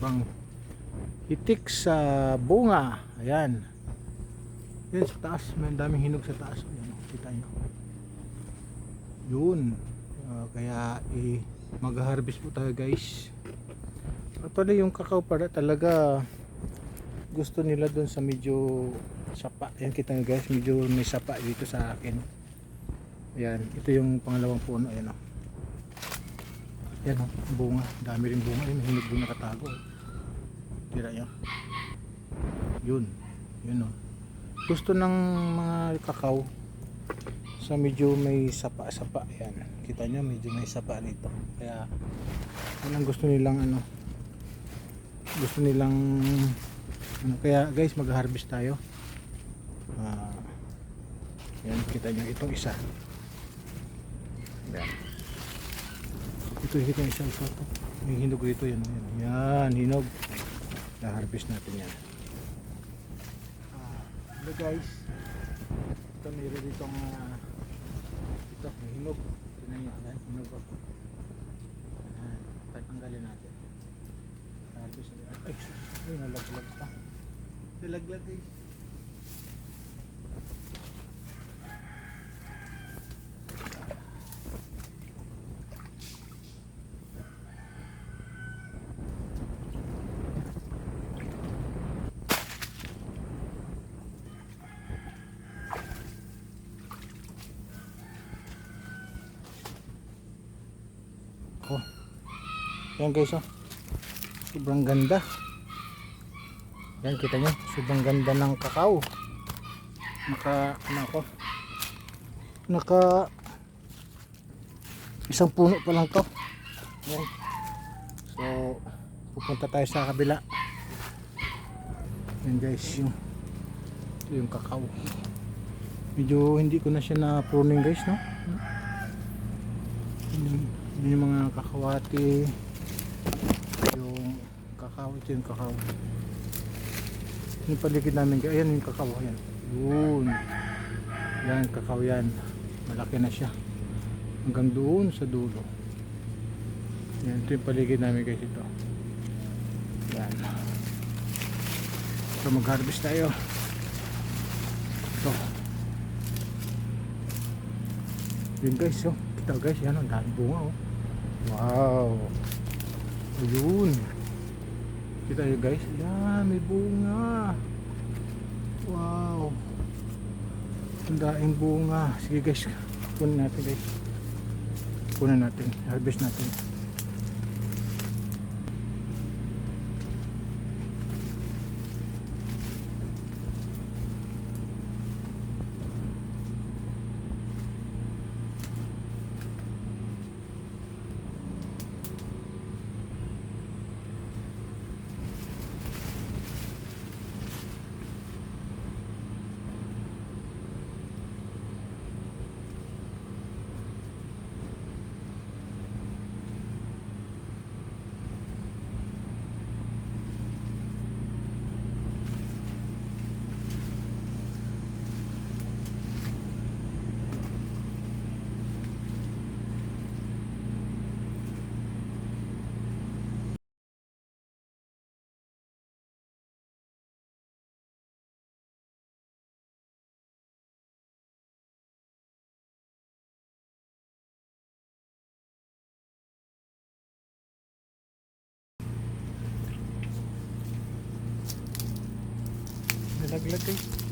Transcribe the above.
ibang hitik sa bunga. Ayan. Yan sa taas. May daming hinog sa taas. Ayan, oh, kita nyo. Yun. Ah, kaya eh, mag-harvest po tayo guys. Actually yung kakao para talaga gusto nila doon sa medyo sapa. Yan kita nyo guys. Medyo may sapa dito sa akin. Yan ito yung pangalawang puno. Ayan o yan o bunga. Dami rin bunga. Yun hinog doon nakatago tira nyo yun. Yun o gusto ng mga kakao. Sa medyo may sapa-sapa yan. Kita nyo medyo may sapa dito kaya yun ang gusto nilang ano gusto nilang ano, kaya guys mag-harvest tayo. Ah, yan. Kita nyo itong isa. Yan ito kita isa ito, ito. may hinog dito yan, yan yan hinog. Na-harvest natin yan. Ah, hello guys. Ito meron ditong ah, ito may hinog. Tingnan nyo yan hinog oh. Ayan, tatanggalin natin. Harvest natin. Ay ay nalaglag pa. Nalaglag guys Oh. Yan guys oh. Sobrang ganda. Yan kita nyo. Sobrang ganda ng kakao. Naka ano ako. Naka isang puno pa lang to. Yan. So pupunta tayo sa kabila. Yan guys yung yung kakao. Medyo hindi ko na siya na pruning guys no. Yun yun yung mga kakawati. Yung kakao ito yung kakao yung paligid namin ayan yung kakao yan yun. Yan kakao yan. Malaki na siya. Hanggang doon sa dulo. Yan ito yung paligid namin guys ito. Yan so mag harvest tayo. Ito. Yun guys oh. Kita guys yan ang dami bunga oh wow. Ayun. Kita nyo guys? Yan may bunga. Wow. Ang daing bunga. Sige guys. Kunin natin guys. Kunin natin. Harvest natin nalaglag guys